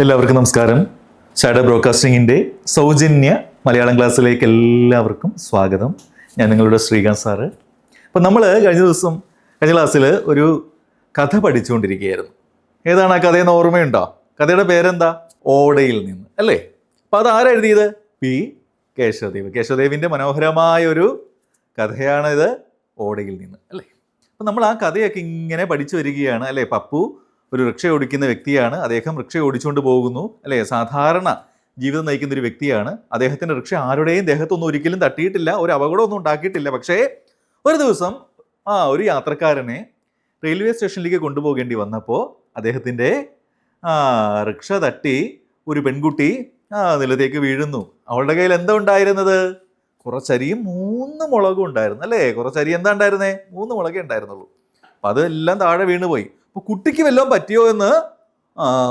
എല്ലാവർക്കും നമസ്കാരം. ഷാഡോ ബ്രോഡ്കാസ്റ്റിംഗിന്റെ സൗജന്യ മലയാളം ക്ലാസ്സിലേക്ക് എല്ലാവർക്കും സ്വാഗതം. ഞാൻ നിങ്ങളുടെ ശ്രീകാന്ത് സാറ്. അപ്പം നമ്മൾ കഴിഞ്ഞ ദിവസം കഴിഞ്ഞ ക്ലാസ്സിൽ ഒരു കഥ പഠിച്ചുകൊണ്ടിരിക്കുകയായിരുന്നു. ഏതാണ് ആ കഥയെന്ന് ഓർമ്മയുണ്ടോ? കഥയുടെ പേരെന്താ? ഓടയിൽ നിന്ന് അല്ലേ? അപ്പം അത് ആരാ എഴുതിയത്? പി. കേശവദേവ്. കേശവദേവിന്റെ മനോഹരമായ ഒരു കഥയാണിത്. ഓടയിൽ നിന്ന് അല്ലേ? അപ്പം നമ്മൾ ആ കഥയൊക്കെ ഇങ്ങനെ പഠിച്ചു വരികയാണ്. അല്ലേ? പപ്പു ഒരു റിക്ഷ ഓടിക്കുന്ന വ്യക്തിയാണ്. അദ്ദേഹം റിക്ഷ ഓടിച്ചുകൊണ്ട് പോകുന്നു. അല്ലേ? സാധാരണ ജീവിതം നയിക്കുന്ന ഒരു വ്യക്തിയാണ്. അദ്ദേഹത്തിന്റെ റിക്ഷ ആരുടെയും ദേഹത്തൊന്നും ഒരിക്കലും തട്ടിയിട്ടില്ല. ഒരു അപകടമൊന്നും ഉണ്ടാക്കിയിട്ടില്ല. പക്ഷേ ഒരു ദിവസം ആ ഒരു യാത്രക്കാരനെ റെയിൽവേ സ്റ്റേഷനിലേക്ക് കൊണ്ടുപോകേണ്ടി വന്നപ്പോൾ അദ്ദേഹത്തിന്റെ റിക്ഷ തട്ടി ഒരു പെൺകുട്ടി നിലത്തേക്ക് വീഴുന്നു. അവളുടെ കയ്യിൽ എന്താ ഉണ്ടായിരുന്നത്? കുറച്ചരിയും മൂന്ന് മുളകും ഉണ്ടായിരുന്നു അല്ലേ? കുറച്ചരി എന്താ ഉണ്ടായിരുന്നേ? മൂന്ന് മുളകേ ഉണ്ടായിരുന്നുള്ളൂ. അപ്പം അതെല്ലാം താഴെ വീണുപോയി അപ്പോൾ കുട്ടിക്ക് വല്ലതും പറ്റിയോ എന്ന്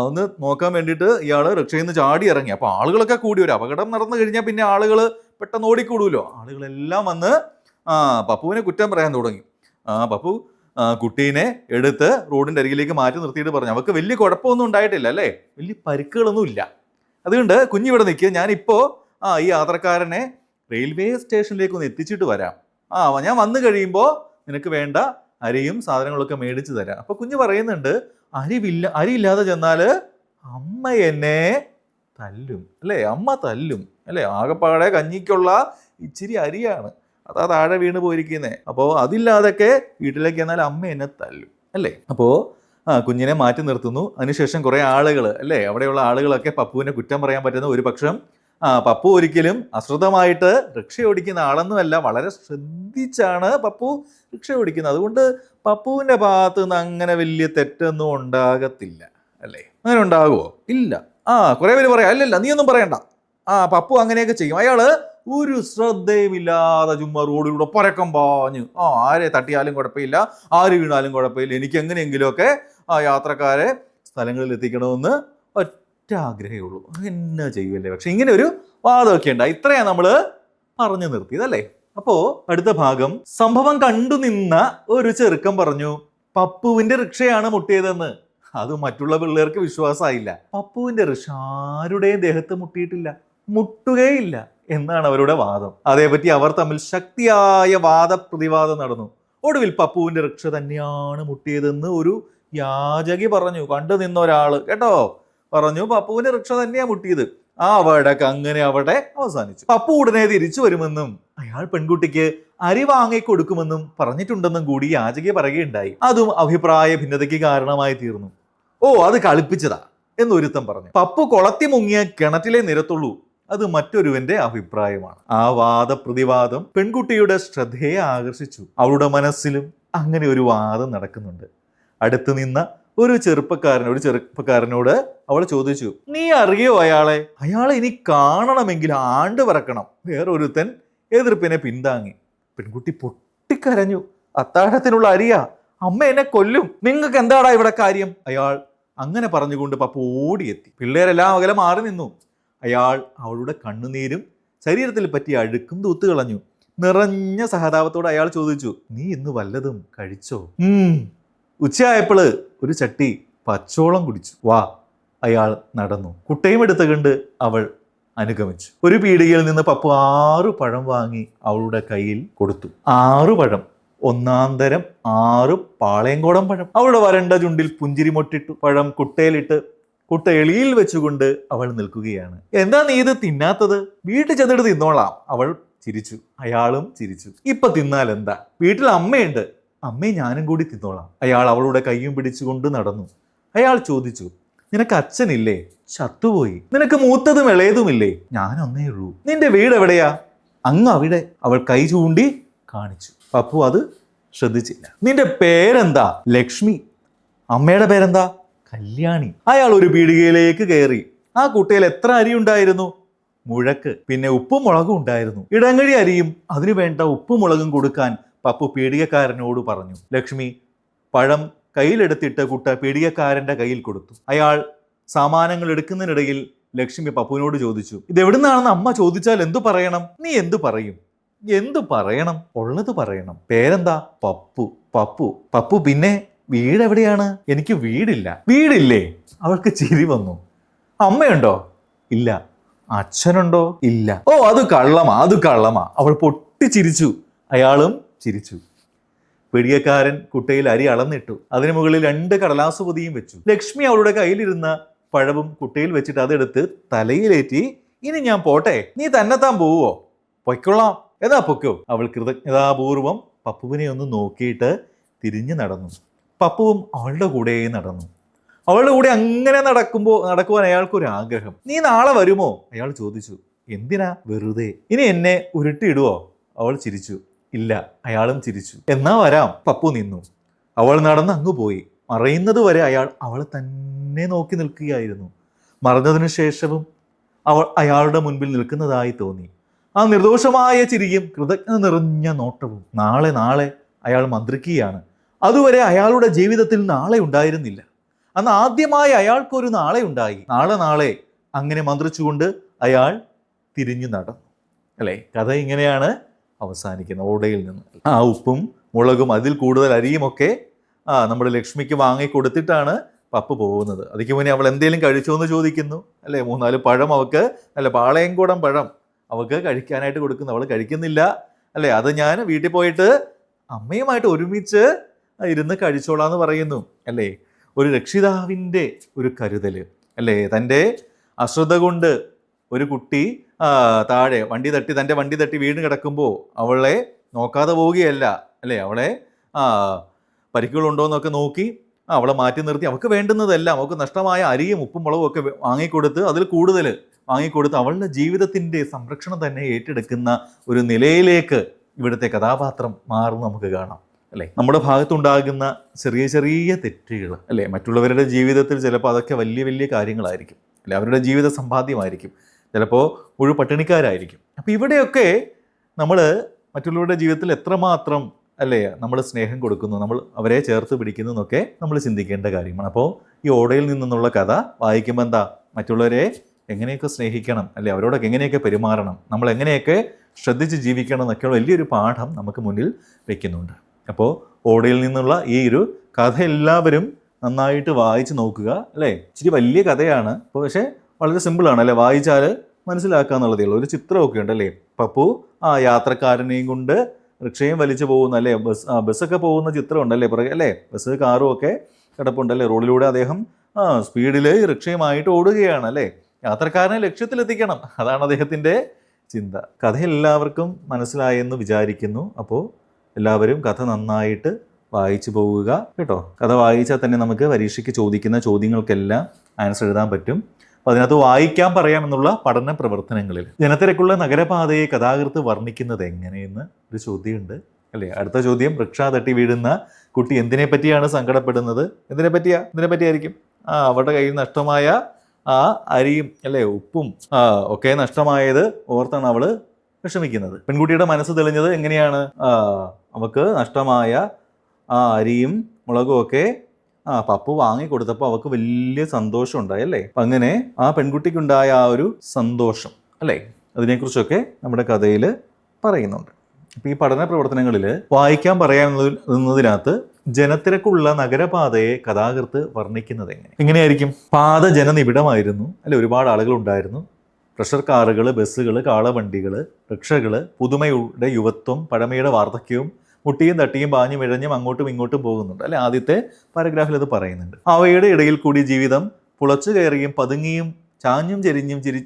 ഒന്ന് നോക്കാൻ വേണ്ടിയിട്ട് ഇയാൾ റിക്ഷയിൽ നിന്ന് ചാടി ഇറങ്ങി. അപ്പോൾ ആളുകളൊക്കെ കൂടി ഒരു അപകടം നടന്നു കഴിഞ്ഞാൽ പിന്നെ ആളുകൾ പെട്ടെന്ന് ഓടിക്കൂടുമല്ലോ ആളുകളെല്ലാം വന്ന് ആ പപ്പുവിനെ കുറ്റം പറയാൻ തുടങ്ങി. ആ പപ്പു കുട്ടീനെ എടുത്ത് റോഡിന്റെ അരികിലേക്ക് മാറ്റി നിർത്തിയിട്ട് പറഞ്ഞു. അവർക്ക് വലിയ കുഴപ്പമൊന്നും ഉണ്ടായിട്ടില്ല അല്ലേ? വലിയ പരിക്കുകളൊന്നും ഇല്ല. അതുകൊണ്ട് കുഞ്ഞിവിടെ നിൽക്കുക ഞാനിപ്പോൾ ആ ഈ യാത്രക്കാരനെ റെയിൽവേ സ്റ്റേഷനിലേക്ക് ഒന്ന് എത്തിച്ചിട്ട് വരാം. ആ ഞാൻ വന്നു കഴിയുമ്പോൾ നിനക്ക് വേണ്ട അരിയും സാധനങ്ങളൊക്കെ മേടിച്ചു തരാം. അപ്പൊ കുഞ്ഞ് പറയുന്നുണ്ട് അരിവില്ല അരിയില്ലാതെ ചെന്നാൽ അമ്മ എന്നെ തല്ലും. അല്ലേ? അമ്മ തല്ലും. അല്ലേ? ആകപ്പാടെ കഞ്ഞിക്കുള്ള ഇച്ചിരി അരിയാണ്. അതാ താഴെ വീണ് പോയിരിക്കുന്നേ. അപ്പോൾ അതില്ലാതൊക്കെ വീട്ടിലേക്ക് ചെന്നാൽ അമ്മ എന്നെ തല്ലും. അല്ലേ? അപ്പോൾ ആ കുഞ്ഞിനെ മാറ്റി നിർത്തുന്നു. അതിനുശേഷം കുറേ ആളുകൾ അല്ലേ? അവിടെയുള്ള ആളുകളൊക്കെ പപ്പുവിനെ കുറ്റം പറയാൻ പറ്റുന്ന ഒരു പക്ഷം പപ്പു ഒരിക്കലും അശ്രദ്ധമായിട്ട് റിക്ഷ ഓടിക്കുന്ന ആളൊന്നുമല്ല. വളരെ ശ്രദ്ധിച്ചാണ് പപ്പു റിക്ഷ ഓടിക്കുന്നത് അതുകൊണ്ട് പപ്പുവിന്റെ ഭാഗത്ത് നിന്ന് അങ്ങനെ വലിയ തെറ്റൊന്നും ഉണ്ടാകത്തില്ല അല്ലേ? അങ്ങനെ ഉണ്ടാകുമോ ഇല്ല. ആ കുറേ പേര് പറയാം. അല്ലല്ല നീ ഒന്നും പറയണ്ട. ആ പപ്പു അങ്ങനെയൊക്കെ ചെയ്യും. അയാൾ ഒരു ശ്രദ്ധയുമില്ലാതെ ചുമ്മാ റോഡിലൂടെ പരക്കം പാഞ്ഞ്. ആ ആരെ തട്ടിയാലും കുഴപ്പമില്ല. ആര് വീണാലും കുഴപ്പമില്ല. എനിക്ക് എങ്ങനെയെങ്കിലുമൊക്കെ ആ യാത്രക്കാരെ സ്ഥലങ്ങളിൽ എത്തിക്കണമെന്ന് ഒറ്റ ആഗ്രഹമേ ഉള്ളൂ എന്നാ ചെയ്യുമല്ലേ പക്ഷെ? ഇങ്ങനെ ഒരു വാദമൊക്കെ ഉണ്ടായി ഇത്രയാണ് നമ്മൾ പറഞ്ഞു നിർത്തിയതല്ലേ? അപ്പോ അടുത്ത ഭാഗം. സംഭവം കണ്ടു നിന്ന ഒരു ചെറുക്കം പറഞ്ഞു പപ്പുവിന്റെ റിക്ഷയാണ് മുട്ടിയതെന്ന്. അത് മറ്റുള്ള പിള്ളേർക്ക് വിശ്വാസമായില്ല പപ്പുവിന്റെ റിക്ഷ ആരുടെയും ദേഹത്ത് മുട്ടിയിട്ടില്ല. മുട്ടുകയില്ല എന്നാണ് അവരുടെ വാദം. അതേപറ്റി അവർ തമ്മിൽ ശക്തിയായ വാദപ്രതിവാദം നടന്നു. ഒടുവിൽ പപ്പുവിന്റെ റിക്ഷ തന്നെയാണ് മുട്ടിയതെന്ന് ഒരു യാചകി പറഞ്ഞു. കണ്ടു നിന്ന ഒരാൾ കേട്ടോ? പറഞ്ഞു പപ്പുവിന് റിക്ഷ തന്നെയാ മുട്ടിയത്. ആ വഴക്ക് അങ്ങനെ അവിടെ അവസാനിച്ചു. പപ്പു ഉടനെ തിരിച്ചു വരുമെന്നും അയാൾ പെൺകുട്ടിക്ക് അരി വാങ്ങി കൊടുക്കുമെന്നും പറഞ്ഞിട്ടുണ്ടെന്നും കൂടി യാചകി പറയുകയുണ്ടായി. അതും അഭിപ്രായ ഭിന്നതയ്ക്ക് കാരണമായി തീർന്നു. ഓ അത് കളിപ്പിച്ചതാ എന്നൊരുത്തം പറഞ്ഞു. പപ്പു കൊളത്തി മുങ്ങിയ കിണറ്റിലെ നിരത്തുള്ളൂ. അത് മറ്റൊരുവന്റെ അഭിപ്രായമാണ്. ആ വാദപ്രതിവാദം പെൺകുട്ടിയുടെ ശ്രദ്ധയെ ആകർഷിച്ചു. അവളുടെ മനസ്സിലും അങ്ങനെ ഒരു വാദം നടക്കുന്നുണ്ട്. അടുത്തു നിന്ന ഒരു ചെറുപ്പക്കാരൻ ഒരു ചെറുപ്പക്കാരനോട് അവൾ ചോദിച്ചു നീ അറിയോ അയാളെ? അയാളെ ഇനി കാണണമെങ്കിൽ ആണ്ട് പറക്കണം വേറൊരുത്തൻ എതിർപ്പിനെ പിന്താങ്ങി. പെൺകുട്ടി പൊട്ടിക്കരഞ്ഞു. അത്താഴത്തിനുള്ള അരിയാ. അമ്മ എന്നെ കൊല്ലും. നിങ്ങൾക്ക് എന്താടാ ഇവിടെ കാര്യം? അയാൾ അങ്ങനെ പറഞ്ഞുകൊണ്ട് പപ്പ ഓടിയെത്തി. പിള്ളേരെല്ലാം അകലെ മാറി നിന്നു. അയാൾ അവളുടെ കണ്ണുനീരും ശരീരത്തിൽ പറ്റിയ അഴുക്കും തൂത്തു കളഞ്ഞു. നിറഞ്ഞ സഹതാപത്തോടെ അയാൾ ചോദിച്ചു നീ ഇന്ന് വല്ലതും കഴിച്ചോ? ഉം ഉച്ചയായപ്പോൾ ഒരു ചട്ടി പച്ചോളം കുടിച്ചു. വാ അയാൾ നടന്നു. കുട്ടയും എടുത്തുകൊണ്ട് അവൾ അനുഗമിച്ചു. ഒരു പീടികയിൽ നിന്ന് പപ്പു ആറു പഴം വാങ്ങി അവളുടെ കയ്യിൽ കൊടുത്തു. ആറു പഴം. ഒന്നാം തരം ആറ് പാളയംകോടം പഴം. അവളുടെ വരണ്ട ചുണ്ടിൽ പുഞ്ചിരി മൊട്ടിട്ടു പഴം കുട്ടയിലിട്ട് കുട്ട എളിയിൽ വെച്ചുകൊണ്ട് അവൾ നിൽക്കുകയാണ്. എന്താ നീ ഇത് തിന്നാത്തത്? വീട്ടിൽ ചെന്നിട്ട് തിന്നോളാം. അവൾ ചിരിച്ചു. അയാളും ചിരിച്ചു. ഇപ്പൊ തിന്നാൽ എന്താ വീട്ടിൽ അമ്മയുണ്ട്. അമ്മയും ഞാനും കൂടി തിന്നോളാം. അയാൾ അവളുടെ കൈയും പിടിച്ചുകൊണ്ട് നടന്നു. അയാൾ ചോദിച്ചു നിനക്ക് അച്ഛനില്ലേ? ചത്തുപോയി. നിനക്ക് മൂത്തതും ഇളയതുമില്ലേ? ഞാനൊന്നേ ഉള്ളൂ. നിന്റെ വീട് എവിടെയാ? അങ്ങ് അവിടെ. അവൾ കൈ ചൂണ്ടി കാണിച്ചു. പപ്പു അത് ശ്രദ്ധിച്ചില്ല. നിന്റെ പേരെന്താ? ലക്ഷ്മി. അമ്മയുടെ പേരെന്താ? കല്യാണി. അയാൾ ഒരു പീടികയിലേക്ക് കയറി. ആ കുട്ടയിൽ എത്ര അരി ഉണ്ടായിരുന്നു? മുഴക്ക് പിന്നെ ഉപ്പും മുളകും ഉണ്ടായിരുന്നു. ഇടങ്ങഴി അരിയും അതിനു വേണ്ട ഉപ്പും മുളകും കൊടുക്കാൻ പപ്പു പീടികക്കാരനോട് പറഞ്ഞു ലക്ഷ്മി പഴം കയ്യിലെടുത്തിട്ട് കുട്ട പീടികക്കാരന്റെ കയ്യിൽ കൊടുത്തു. അയാൾ സാമാനങ്ങൾ എടുക്കുന്നതിനിടയിൽ ലക്ഷ്മി പപ്പുവിനോട് ചോദിച്ചു ഇത് എവിടുന്നാണെന്ന് അമ്മ ചോദിച്ചാൽ എന്തു പറയണം? നീ എന്തു പറയും? എന്തു പറയണം? ഉള്ളത് പറയണം. പേരെന്താ? പപ്പു. പപ്പു. പപ്പു പിന്നെ വീട് എവിടെയാണ് എനിക്ക് വീടില്ല. വീടില്ലേ? അവൾക്ക് ചിരി വന്നു. അമ്മയുണ്ടോ? ഇല്ല. അച്ഛനുണ്ടോ? ഇല്ല. ഓ അത് കള്ളമാ അത് കള്ളമാ. അവൾ പൊട്ടിച്ചിരിച്ചു. അയാളും ചിരിച്ചു. പിടിയക്കാരൻ കുട്ടയിൽ അരി അളന്നിട്ടു. അതിനു മുകളിൽ രണ്ട് കടലാസ് പൊതിയും വെച്ചു. ലക്ഷ്മി അവളുടെ കയ്യിലിരുന്ന പഴവും കുട്ടയിൽ വെച്ചിട്ട് അതെടുത്ത് തലയിലേറ്റി ഇനി ഞാൻ പോട്ടെ നീ തന്നെത്താൻ പോവോ പൊയ്ക്കൊള്ളാം. ഏതാ പൊക്കോ അവൾ കൃതജ്ഞതാപൂർവം പപ്പുവിനെ ഒന്ന് നോക്കിയിട്ട് തിരിഞ്ഞു നടന്നു. പപ്പുവും അവളുടെ കൂടെ നടന്നു. അവളുടെ കൂടെ അങ്ങനെ നടക്കുമ്പോൾ നടക്കുവാൻ അയാൾക്കൊരു ആഗ്രഹം. നീ നാളെ വരുമോ? അയാൾ ചോദിച്ചു. എന്തിനാ വെറുതെ? ഇനി എന്നെ ഉരുട്ടിയിടുവോ? അവൾ ചിരിച്ചു. ഇല്ല അയാളും ചിരിച്ചു. എന്നാ വരാം പപ്പു നിന്നു. അവൾ നടന്ന് അങ്ങ് പോയി. മറയുന്നത് വരെ അയാൾ അവളെ തന്നെ നോക്കി നിൽക്കുകയായിരുന്നു. മറഞ്ഞതിനു ശേഷവും അവൾ അയാളുടെ മുൻപിൽ നിൽക്കുന്നതായി തോന്നി. ആ നിർദോഷമായ ചിരിയും കൃതജ്ഞത നിറഞ്ഞ നോട്ടവും നാളെ നാളെ അയാൾ മന്ത്രിക്കുകയാണ്. അതുവരെ അയാളുടെ ജീവിതത്തിൽ നാളെ ഉണ്ടായിരുന്നില്ല. അന്ന് ആദ്യമായി അയാൾക്കൊരു നാളെ ഉണ്ടായി. നാളെ നാളെ അങ്ങനെ മന്ത്രിച്ചുകൊണ്ട് അയാൾ തിരിഞ്ഞു നടന്നു. അല്ലേ? കഥ ഇങ്ങനെയാണ്. അവസാനിക്കുന്നത് ഓടയിൽ നിന്ന്. ആ ഉപ്പും മുളകും അതിൽ കൂടുതൽ അരിയുമൊക്കെ ആ നമ്മുടെ ലക്ഷ്മിക്ക് വാങ്ങി കൊടുത്തിട്ടാണ് പപ്പ പോകുന്നത്. അതിക്ക് മുന്നേ അവൾ എന്തെങ്കിലും കഴിച്ചോ എന്ന് ചോദിക്കുന്നു. അല്ലേ? മൂന്നാൽ പഴം അവൾക്ക് അല്ല പാളയംകൂടം പഴം അവൾക്ക് കഴിക്കാനായിട്ട് കൊടുക്കുന്നു. അവൾ കഴിക്കുന്നില്ല. അല്ലേ? അത് ഞാൻ വീട്ടിൽ പോയിട്ട് അമ്മയുമായിട്ട് ഒരുമിച്ച് ഇരുന്ന് കഴിച്ചോളാം എന്ന് പറയുന്നു. അല്ലേ? ഒരു രക്ഷിതാവിന്റെ ഒരു കരുതൽ. അല്ലേ? തന്റെ അശ്രദ്ധ കൊണ്ട് ഒരു കുട്ടി താഴെ വണ്ടി തട്ടി തന്റെ വണ്ടി തട്ടി വീണ് കിടക്കുമ്പോൾ അവളെ നോക്കാതെ പോവുകയല്ല. അല്ലേ? അവളെ ആ പരിക്കുകളുണ്ടോ എന്നൊക്കെ നോക്കി അവളെ മാറ്റി നിർത്തി. അവൾക്ക് വേണ്ടുന്നതെല്ലാം അവൾക്ക് നഷ്ടമായ അരിയും ഉപ്പും മുളകും ഒക്കെ വാങ്ങിക്കൊടുത്ത് അതിൽ കൂടുതൽ വാങ്ങിക്കൊടുത്ത് അവളുടെ ജീവിതത്തിന്റെ സംരക്ഷണം തന്നെ ഏറ്റെടുക്കുന്ന ഒരു നിലയിലേക്ക് ഇവിടുത്തെ കഥാപാത്രം മാറുന്ന നമുക്ക് കാണാം. അല്ലേ? നമ്മുടെ ഭാഗത്തുണ്ടാകുന്ന ചെറിയ ചെറിയ തെറ്റുകൾ അല്ലേ? മറ്റുള്ളവരുടെ ജീവിതത്തിൽ ചിലപ്പോൾ അതൊക്കെ വലിയ വലിയ കാര്യങ്ങളായിരിക്കും. അല്ലെ? അവരുടെ ജീവിത സമ്പാദ്യമായിരിക്കും. ചിലപ്പോൾ മുഴു പട്ടിണിക്കാരായിരിക്കും. അപ്പോൾ ഇവിടെയൊക്കെ നമ്മൾ മറ്റുള്ളവരുടെ ജീവിതത്തിൽ എത്രമാത്രം അല്ലേ നമ്മൾ സ്നേഹം കൊടുക്കുന്നു നമ്മൾ അവരെ ചേർത്ത് പിടിക്കുന്നു എന്നൊക്കെ നമ്മൾ ചിന്തിക്കേണ്ട കാര്യമാണ്. അപ്പോൾ ഈ ഓടയിൽ നിന്നുള്ള കഥ വായിക്കുമ്പോൾ എന്താ? മറ്റുള്ളവരെ എങ്ങനെയൊക്കെ സ്നേഹിക്കണം അല്ലെ അവരോടൊക്കെ എങ്ങനെയൊക്കെ പെരുമാറണം നമ്മൾ എങ്ങനെയൊക്കെ ശ്രദ്ധിച്ച് ജീവിക്കണം എന്നൊക്കെയുള്ള വലിയൊരു പാഠം നമുക്ക് മുന്നിൽ വെക്കുന്നുണ്ട്. അപ്പോൾ ഓടയിൽ നിന്നുള്ള ഈ ഒരു കഥ എല്ലാവരും നന്നായിട്ട് വായിച്ച് നോക്കുക അല്ലേ? ഇച്ചിരി വലിയ കഥയാണ് അപ്പോൾ പക്ഷേ വളരെ സിമ്പിളാണ് അല്ലേ? വായിച്ചാൽ മനസ്സിലാക്കുക എന്നുള്ളതേ ഉള്ളൂ. ഒരു ചിത്രമൊക്കെ ഉണ്ട് അല്ലേ? പപ്പു ആ യാത്രക്കാരനെയും കൊണ്ട് റിക്ഷയും വലിച്ചു പോകുന്ന അല്ലേ? ബസ് ആ ബസ്സൊക്കെ പോകുന്ന ചിത്രമുണ്ട് അല്ലേ? പുറകെ അല്ലേ? ബസ് കാറും ഒക്കെ കിടപ്പുണ്ട് അല്ലേ? റോഡിലൂടെ അദ്ദേഹം ആ സ്പീഡിൽ റിക്ഷയുമായിട്ട് ഓടുകയാണ് അല്ലേ? യാത്രക്കാരനെ ലക്ഷ്യത്തിലെത്തിക്കണം. അതാണ് അദ്ദേഹത്തിന്റെ ചിന്ത. കഥ എല്ലാവർക്കും മനസ്സിലായെന്ന് വിചാരിക്കുന്നു. അപ്പോൾ എല്ലാവരും കഥ നന്നായിട്ട് വായിച്ചു പോവുക കേട്ടോ? കഥ വായിച്ചാൽ തന്നെ നമുക്ക് പരീക്ഷയ്ക്ക് ചോദിക്കുന്ന ചോദ്യങ്ങൾക്കെല്ലാം ആൻസർ എഴുതാൻ പറ്റും. അപ്പോൾ അതിനകത്ത് വായിക്കാൻ പറയാമെന്നുള്ള പഠന പ്രവർത്തനങ്ങളിൽ. ജനത്തിരക്കുള്ള നഗരപാതയെ കഥാകൃത്ത് വർണിക്കുന്നത് എങ്ങനെയെന്ന് ഒരു ചോദ്യമുണ്ട്. അല്ലേ? അടുത്ത ചോദ്യം റിക്ഷ തട്ടി വീഴുന്ന കുട്ടി എന്തിനെ പറ്റിയാണ് സങ്കടപ്പെടുന്നത്? എന്തിനെ പറ്റിയാ? എന്തിനെ പറ്റിയായിരിക്കും? ആ അവരുടെ കയ്യിൽ നഷ്ടമായ ആ അരിയും അല്ലേ ഉപ്പും ആ ഒക്കെ നഷ്ടമായത് ഓർത്താണ് അവൾ വിഷമിക്കുന്നത്. പെൺകുട്ടിയുടെ മനസ്സ് തെളിഞ്ഞത് എങ്ങനെയാണ്? അവക്ക് നഷ്ടമായ ആ അരിയും മുളകും ഒക്കെ ആ പപ്പു വാങ്ങി കൊടുത്തപ്പോൾ അവൾക്ക് വലിയ സന്തോഷം ഉണ്ടായി അല്ലേ? അപ്പം അങ്ങനെ ആ പെൺകുട്ടിക്കുണ്ടായ ആ ഒരു സന്തോഷം അല്ലേ? അതിനെക്കുറിച്ചൊക്കെ നമ്മുടെ കഥയിൽ പറയുന്നുണ്ട്. അപ്പം ഈ പഠന പ്രവർത്തനങ്ങളിൽ വായിക്കാൻ പറയാമെന്നതിനകത്ത് ജനത്തിരക്കുള്ള നഗരപാതയെ കഥാകൃത്ത് വർണിക്കുന്നത് എങ്ങനെ? എങ്ങനെയായിരിക്കും? പാത ജനനിബിഡമായിരുന്നു അല്ലെ? ഒരുപാട് ആളുകൾ ഉണ്ടായിരുന്നു പ്രഷർ കാറുകൾ ബസ്സുകൾ കാളവണ്ടികൾ റിക്ഷകൾ പുതുമയുടെ യുവത്വം പഴമയുടെ വാർദ്ധക്യവും മുട്ടിയും തട്ടിയും പാഞ്ഞും ഇഴഞ്ഞും അങ്ങോട്ടും ഇങ്ങോട്ടും പോകുന്നുണ്ട്. അല്ലെ? ആദ്യത്തെ പാരഗ്രാഫിൽ അത് പറയുന്നുണ്ട്. അവയുടെ ഇടയിൽ കൂടി ജീവിതം പുളച്ചു കയറിയും പതുങ്ങിയും ചാഞ്ഞും ചെരിഞ്ഞും ചിരി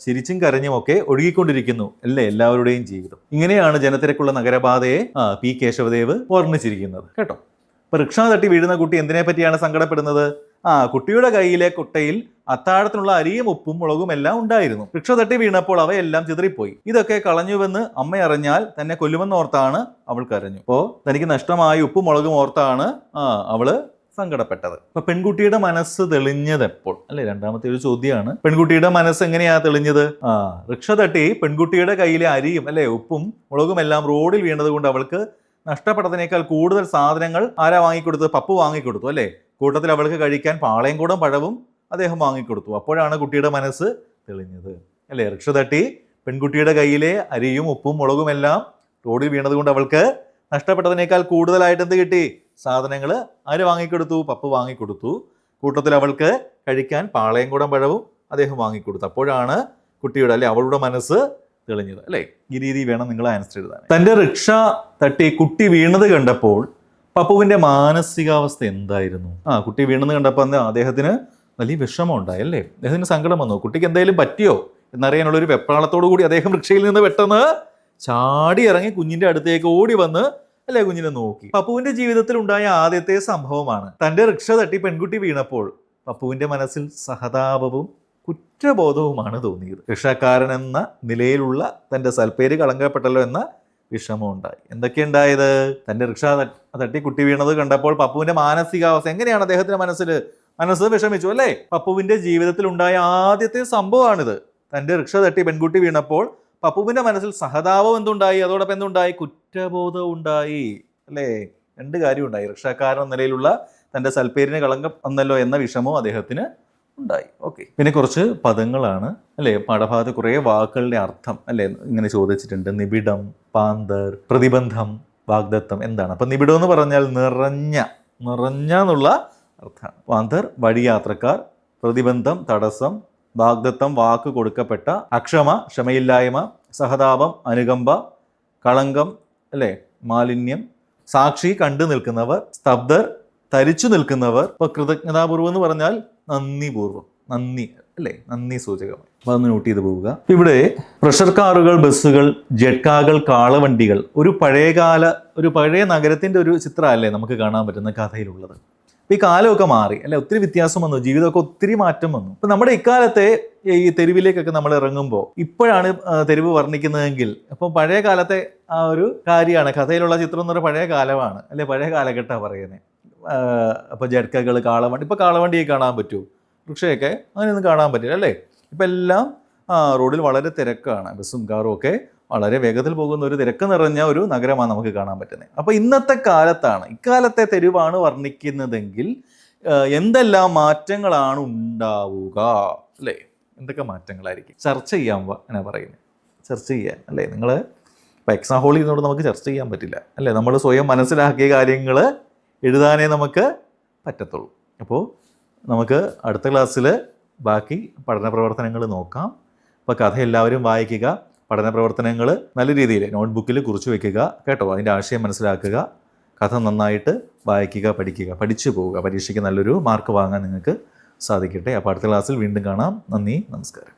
ചിരിച്ചും കരഞ്ഞും ഒക്കെ ഒഴുകിക്കൊണ്ടിരിക്കുന്നു അല്ലേ എല്ലാവരുടെയും ജീവിതം? ഇങ്ങനെയാണ് ജനത്തിരക്കുള്ള നഗരപാതയെ പി കേശവദേവ് വർണിച്ചിരിക്കുന്നത്. കേട്ടോ? ഇപ്പൊ റിക്ഷ തട്ടി വീഴുന്ന കുട്ടി എന്തിനെ പറ്റിയാണ് സങ്കടപ്പെടുന്നത്? ആ കുട്ടിയുടെ കയ്യിലെ കുട്ടയിൽ അത്താഴത്തിനുള്ള അരിയും ഉപ്പും മുളകും എല്ലാം ഉണ്ടായിരുന്നു. റിക്ഷ തട്ടി വീണപ്പോൾ അവയെല്ലാം ചിതറിപ്പോയി. ഇതൊക്കെ കളഞ്ഞുവെന്ന് അമ്മ അറിഞ്ഞാൽ തന്നെ കൊല്ലുമെന്നോർത്താണ് അവൾ കരഞ്ഞു. അപ്പോ തനിക്ക് നഷ്ടമായ ഉപ്പും മുളകും ഓർത്താണ് ആ അവൾ സങ്കടപ്പെട്ടത്. അപ്പൊ പെൺകുട്ടിയുടെ മനസ്സ് തെളിഞ്ഞത് എപ്പോൾ അല്ലെ രണ്ടാമത്തെ ഒരു ചോദ്യമാണ്. പെൺകുട്ടിയുടെ മനസ്സ് എങ്ങനെയാ തെളിഞ്ഞത്? ആ റിക്ഷ തട്ടി പെൺകുട്ടിയുടെ കയ്യിലെ അരിയും അല്ലെ ഉപ്പും മുളകും എല്ലാം റോഡിൽ വീണത് കൊണ്ട് അവൾക്ക് നഷ്ടപ്പെട്ടതിനേക്കാൾ കൂടുതൽ സാധനങ്ങൾ ആരാ വാങ്ങിക്കൊടുത്തത്? പപ്പു വാങ്ങിക്കൊടുത്തു അല്ലേ? കൂട്ടത്തിൽ അവൾക്ക് കഴിക്കാൻ പാളയംകൂടം പഴവും അദ്ദേഹം വാങ്ങിക്കൊടുത്തു. അപ്പോഴാണ് കുട്ടിയുടെ മനസ്സ് തെളിഞ്ഞത്. അല്ലേ? റിക്ഷ തട്ടി പെൺകുട്ടിയുടെ കയ്യിലെ അരിയും ഉപ്പും മുളകും എല്ലാം റോഡിൽ വീണതുകൊണ്ട് അവൾക്ക് നഷ്ടപ്പെട്ടതിനേക്കാൾ കൂടുതലായിട്ട് എന്ത് കിട്ടി? സാധനങ്ങൾ ആര് വാങ്ങിക്കൊടുത്തു? പപ്പു വാങ്ങിക്കൊടുത്തു. കൂട്ടത്തിൽ അവൾക്ക് കഴിക്കാൻ പാളയംകുടം പഴവും അദ്ദേഹം വാങ്ങിക്കൊടുത്തു. അപ്പോഴാണ് കുട്ടിയുടെ അല്ലെ അവളുടെ മനസ്സ് തെളിഞ്ഞത്. അല്ലേ? ഈ രീതി വേണം നിങ്ങൾ ആൻസർ എഴുതാൻ. തന്റെ റിക്ഷ തട്ടി കുട്ടി വീണത് കണ്ടപ്പോൾ പപ്പുവിന്റെ മാനസികാവസ്ഥ എന്തായിരുന്നു? ആ കുട്ടി വീണെന്ന് കണ്ടപ്പോൾ അദ്ദേഹത്തിന് വലിയ വിഷമം ഉണ്ടായി അല്ലേ? അദ്ദേഹത്തിന് സങ്കടം വന്നു. കുട്ടിക്ക് എന്തെങ്കിലും പറ്റിയോ? എന്നറിയാനുള്ളൊരു വെപ്രാളത്തോടു കൂടി അദ്ദേഹം വൃക്ഷയിൽ നിന്ന് പെട്ടെന്ന് ചാടി ഇറങ്ങി കുഞ്ഞിന്റെ അടുത്തേക്ക് ഓടി വന്ന് അല്ലേ കുഞ്ഞിനെ നോക്കി. പപ്പുവിന്റെ ജീവിതത്തിൽ ഉണ്ടായ ആദ്യത്തെ സംഭവമാണ്. തന്റെ റിക്ഷ തട്ടി പെൺകുട്ടി വീണപ്പോൾ പപ്പുവിന്റെ മനസ്സിൽ സഹതാപവും കുറ്റബോധവുമാണ് തോന്നിയത്. റിക്ഷക്കാരൻ എന്ന നിലയിലുള്ള തന്റെ സൽപ്പേര് കളങ്കപ്പെട്ടല്ലോ എന്ന വിഷമമുണ്ടായി. എന്തൊക്കെയുണ്ടായത് തന്റെ റിക്ഷ തട്ടി കുട്ടി വീണത് കണ്ടപ്പോൾ പപ്പുവിന്റെ മാനസികാവസ്ഥ എങ്ങനെയാണ് അദ്ദേഹത്തിന്റെ മനസ്സിൽ മനസ്സ് വിഷമിച്ചു അല്ലേ? പപ്പുവിന്റെ ജീവിതത്തിൽ ഉണ്ടായ ആദ്യത്തെ സംഭവമാണിത്. തന്റെ റിക്ഷ തട്ടി പെൺകുട്ടി വീണപ്പോൾ പപ്പുവിന്റെ മനസ്സിൽ സഹതാപം എന്തുണ്ടായി? അതോടൊപ്പം എന്തുണ്ടായി? കുറ്റബോധം ഉണ്ടായി അല്ലേ? രണ്ട് കാര്യം ഉണ്ടായി. റിക്ഷക്കാരൻ നിലയിലുള്ള തന്റെ സൽപ്പേരിന് കളങ്കം വന്നല്ലോ എന്ന വിഷമവും അദ്ദേഹത്തിന് ഉണ്ടായി. ഓക്കെ പിന്നെ കുറച്ച് പദങ്ങളാണ് അല്ലേ? പാഠഭാഗത്ത് കുറേ വാക്കുകളുടെ അർത്ഥം അല്ലേ? ഇങ്ങനെ ചോദിച്ചിട്ടുണ്ട്. നിബിഡം പാന്തർ പ്രതിബന്ധം വാഗ്ദത്തം എന്താണ്? അപ്പൊ നിബിഡം എന്ന് പറഞ്ഞാൽ നിറഞ്ഞ നിറഞ്ഞ എന്നുള്ള അർത്ഥമാണ് പാന്തർ വഴിയാത്രക്കാർ പ്രതിബന്ധം തടസ്സം വാഗ്ദത്തം വാക്ക് കൊടുക്കപ്പെട്ട അക്ഷമ ക്ഷമയില്ലായ്മ സഹതാപം അനുകമ്പ കളങ്കം അല്ലേ? മാലിന്യം. സാക്ഷി കണ്ടു നിൽക്കുന്നവർ സ്തബ്ധർ തരിച്ചു നിൽക്കുന്നവർ. ഇപ്പൊ കൃതജ്ഞതാപൂർവം എന്ന് പറഞ്ഞാൽ നന്ദിപൂർവം നന്ദി അല്ലേ? നന്ദി സൂചകമായി അപ്പൊ അതൊന്ന് നോട്ട് ചെയ്ത് പോവുക. ഇവിടെ പ്രഷർ കാറുകൾ ബസ്സുകൾ ജെട്കാകൾ കാളവണ്ടികൾ ഒരു പഴയകാല ഒരു പഴയ നഗരത്തിന്റെ ഒരു ചിത്രമല്ലേ നമുക്ക് കാണാൻ പറ്റുന്ന കഥയിലുള്ളത്? ഈ കാലമൊക്കെ മാറി അല്ലെ? ഒത്തിരി വ്യത്യാസം വന്നു ജീവിതമൊക്കെ ഒത്തിരി മാറ്റം വന്നു. ഇപ്പൊ നമ്മുടെ ഇക്കാലത്തെ ഈ തെരുവിലേക്കൊക്കെ നമ്മൾ ഇറങ്ങുമ്പോൾ ഇപ്പോഴാണ് തെരുവ് വർണിക്കുന്നതെങ്കിൽ അപ്പോൾ പഴയ കാലത്തെ ആ ഒരു കാര്യമാണ് കഥയിലുള്ള ചിത്രം എന്ന് പറയുന്നത് പഴയ കാലമാണ് അല്ലെ? പഴയ കാലഘട്ടമാണ് പറയുന്നത്. അപ്പോൾ ജഡ്കകൾ കാളവണ്ടി ഇപ്പോൾ കാളവണ്ടിയെ കാണാൻ പറ്റൂ വൃക്ഷയൊക്കെ അങ്ങനെയൊന്നും കാണാൻ പറ്റില്ല അല്ലേ? ഇപ്പം എല്ലാം റോഡിൽ വളരെ തിരക്കാണ് ബസ്സും കാറും ഒക്കെ വളരെ വേഗത്തിൽ പോകുന്ന ഒരു തിരക്ക് നിറഞ്ഞ ഒരു നഗരമാണ് നമുക്ക് കാണാൻ പറ്റുന്നത്. അപ്പോൾ ഇന്നത്തെ കാലത്താണ് ഇക്കാലത്തെ തെരുവാണ് വർണിക്കുന്നതെങ്കിൽ എന്തെല്ലാം മാറ്റങ്ങളാണ് ഉണ്ടാവുക? അല്ലേ? എന്തൊക്കെ മാറ്റങ്ങളായിരിക്കും? ചർച്ച ചെയ്യാൻ എന്നാ പറയുന്നത് ചർച്ച ചെയ്യാൻ അല്ലേ? നിങ്ങൾ ഇപ്പോൾ എക്സാം ഹോളിൽ നിന്നുകൊണ്ട് നമുക്ക് ചർച്ച ചെയ്യാൻ പറ്റില്ല അല്ലേ? നമ്മൾ സ്വയം മനസ്സിലാക്കിയ കാര്യങ്ങൾ എഴുതാനേ നമുക്ക് പറ്റത്തുള്ളൂ. അപ്പോൾ നമുക്ക് അടുത്ത ക്ലാസ്സിൽ ബാക്കി പഠന പ്രവർത്തനങ്ങൾ നോക്കാം. അപ്പോൾ കഥ എല്ലാവരും വായിക്കുക. പഠന പ്രവർത്തനങ്ങൾ നല്ല രീതിയിൽ നോട്ട്ബുക്കിൽ കുറിച്ച് വെക്കുക കേട്ടോ? അതിന്റെ ആശയം മനസ്സിലാക്കുക കഥ നന്നായിട്ട് വായിക്കുക പഠിക്കുക പഠിച്ചു പോവുക. പരീക്ഷയ്ക്ക് നല്ലൊരു മാർക്ക് വാങ്ങാൻ നിങ്ങൾക്ക് സാധിക്കട്ടെ. അപ്പോൾ അടുത്ത ക്ലാസ്സിൽ വീണ്ടും കാണാം. നന്ദി നമസ്കാരം.